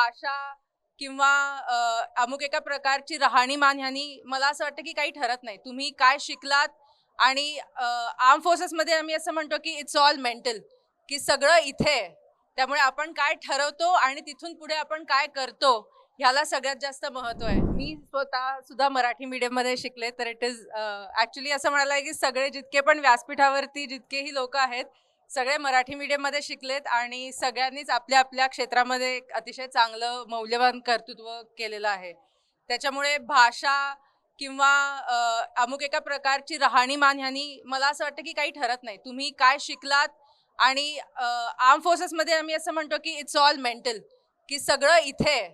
भाषा किंवा अमुक एका प्रकारची राहणीमान ह्यानी मला असं वाटतं की काही ठरत नाही. तुम्ही काय शिकलात आणि आर्म फोर्सेसमध्ये आम्ही असं म्हणतो की इट्स ऑल मेंटल की सगळं इथे आहे. त्यामुळे आपण काय ठरवतो आणि तिथून पुढे आपण काय करतो ह्याला सगळ्यात जास्त महत्त्व आहे. मी स्वतः सुद्धा मराठी मीडियममध्ये शिकले तर इट इज ॲक्च्युली असं म्हणायला आहे की सगळे जितके पण व्यासपीठावरती जितकेही लोक आहेत सगळे मराठी मीडियममध्ये शिकलेत आणि सगळ्यांनीच आपल्या आपल्या क्षेत्रामध्ये एक अतिशय चांगलं मौल्यवान कर्तृत्व केलेलं आहे. त्याच्यामुळे भाषा किंवा अमुक एका प्रकारची राहणीमान ह्यानी मला असं वाटतं की काही ठरत नाही. तुम्ही काय शिकलात आणि आर्म फोर्सेसमध्ये आम्ही असं म्हणतो की इट्स ऑल मेंटल की सगळं इथे आहे.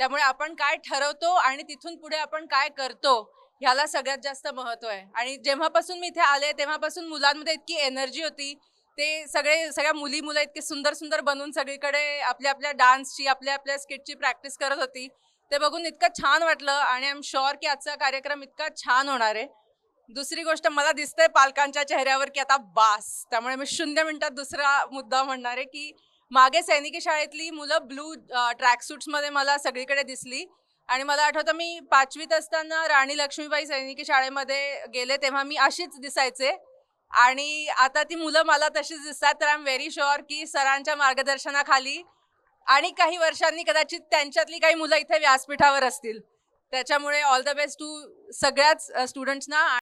त्यामुळे आपण काय ठरवतो आणि तिथून पुढे आपण काय करतो ह्याला सगळ्यात जास्त महत्त्व आहे. आणि जेव्हापासून मी इथे आले तेव्हापासून मुलांमध्ये इतकी एनर्जी होती ते सगळे सगळ्या मुली मुलं इतके सुंदर सुंदर बनून सगळीकडे आपल्या आपल्या डान्सची आपल्या आपल्या स्किटची प्रॅक्टिस करत होती. ते बघून इतकं छान वाटलं आणि आय एम शुअर की आजचा कार्यक्रम इतका छान होणार आहे. दुसरी गोष्ट मला दिसतंय पालकांच्या चेहऱ्यावर की आता बास. त्यामुळे मी शून्य मिनिटात दुसरा मुद्दा म्हणणार आहे की मागे सैनिकी शाळेतली मुलं ब्लू ट्रॅकसूट्समध्ये मला सगळीकडे दिसली. आणि मला आठवतं मी पाचवीत असताना राणी लक्ष्मीबाई सैनिकी शाळेमध्ये गेले तेव्हा मी अशीच दिसायचे. आणि आता ती मुलं मला तशीच दिसतात तर आय एम व्हेरी शुअर की सरांच्या मार्गदर्शनाखाली आणि काही वर्षांनी कदाचित त्यांच्यातली काही मुलं इथे व्यासपीठावर असतील. त्याच्यामुळे ऑल द बेस्ट टू सगळ्याच स्टुडंट्सना